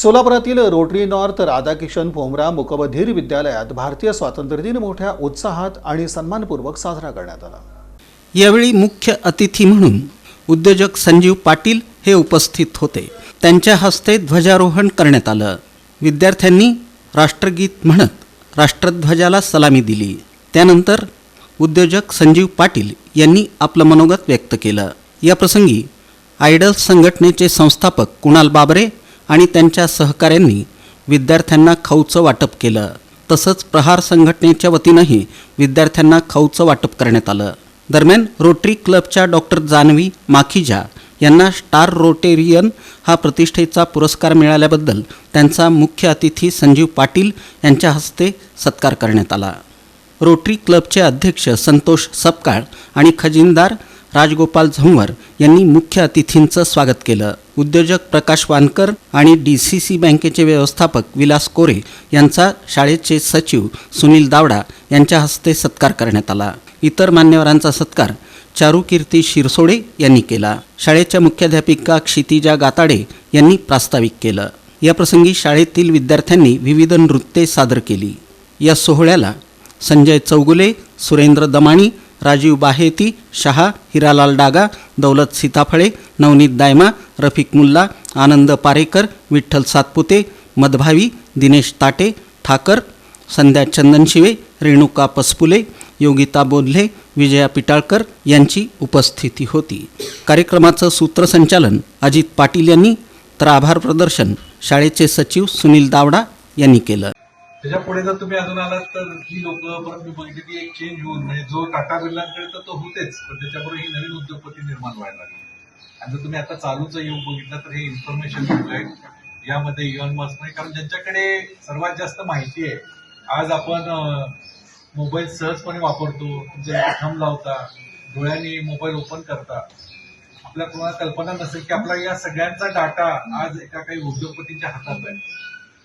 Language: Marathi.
सोलापुरातील रोटरी नॉर्थ राधाकिशन भोमरा मुकबधीर विद्यालयात भारतीय स्वातंत्र्य दिन मोठ्या उत्साहात आणि सन्मानपूर्वक साजरा करण्यात आला. यावेळी मुख्य अतिथी म्हणून उद्योजक संजीव पाटील हे उपस्थित होते. त्यांच्या हस्ते ध्वजारोहण करण्यात आलं. विद्यार्थ्यांनी राष्ट्रगीत म्हणत राष्ट्रध्वजाला सलामी दिली. त्यानंतर उद्योजक संजीव पाटील यांनी आपलं मनोगत व्यक्त केलं. याप्रसंगी आयडल संघटनेचे संस्थापक कुणाल बाबरे आणि त्यांच्या सहकाऱ्यांनी विद्यार्थ्यांना खाऊचं वाटप केलं. तसंच प्रहार संघटनेच्या वतीनंही विद्यार्थ्यांना खाऊचं वाटप करण्यात आलं. दरम्यान रोटरी क्लबच्या डॉक्टर जानवी माखीजा यांना स्टार रोटेरियन हा प्रतिष्ठेचा पुरस्कार मिळाल्याबद्दल त्यांचा मुख्य अतिथी संजीव पाटील यांच्या हस्ते सत्कार करण्यात आला. रोटरी क्लबचे अध्यक्ष संतोष सपकाळ आणि खजिनदार राजगोपाल झंवर यांनी मुख्य अतिथींचं स्वागत केलं. उद्योजक प्रकाश वानकर आणि डी सी सी बँकेचे व्यवस्थापक विलास कोरे यांचा शाळेचे सचिव सुनील दावडा यांच्या हस्ते सत्कार करण्यात आला. इतर मान्यवरांचा सत्कार चारुकीर्ती शिरसोडे यांनी केला. शाळेच्या मुख्याध्यापिका क्षितिजा गाताडे यांनी प्रास्ताविक केलं. याप्रसंगी शाळेतील विद्यार्थ्यांनी विविध नृत्ये सादर केली. या सोहळ्याला संजय चौगुले सुरेंद्र दमाणी राजीव बाहेती शहा हिरालाल डागा दौलत सीताफळे नवनीत दायमा रफिक मुल्ला आनंद पारेकर विठ्ठल सातपुते मधभावी दिनेश ताटे ठाकर संध्या चंदनशिवे रेणुका पसपुले योगिता बोधले विजया पिटाळकर यांची उपस्थिती होती. कार्यक्रमाचं सूत्रसंचालन अजित पाटील यांनी तर आभार प्रदर्शन शाळेचे सचिव सुनील दावडा यांनी केलं. त्याच्या पुढे जर तुम्ही अजून आलात तर ही लोक परत मी बघितली की एक चेंज होऊन म्हणजे जो टाटा बिर्लांकडे तर तो होतेच पण त्याच्याबरोबर ही नवीन उद्योगपती निर्माण व्हायला लागली. आणि जर तुम्ही आता चालूच येऊन बघितलं तर हे इन्फॉर्मेशन आहे? यामध्ये इव्हन मस्क नाही कारण ज्यांच्याकडे सर्वात जास्त माहिती आहे आज आपण मोबाईल सहजपणे वापरतो तुमच्या थंब लावता डोळ्यांनी मोबाईल ओपन करता आपल्या कोणाला कल्पना नसेल की आपला या सगळ्यांचा डाटा आज एका काही उद्योगपतींच्या हातात आहे.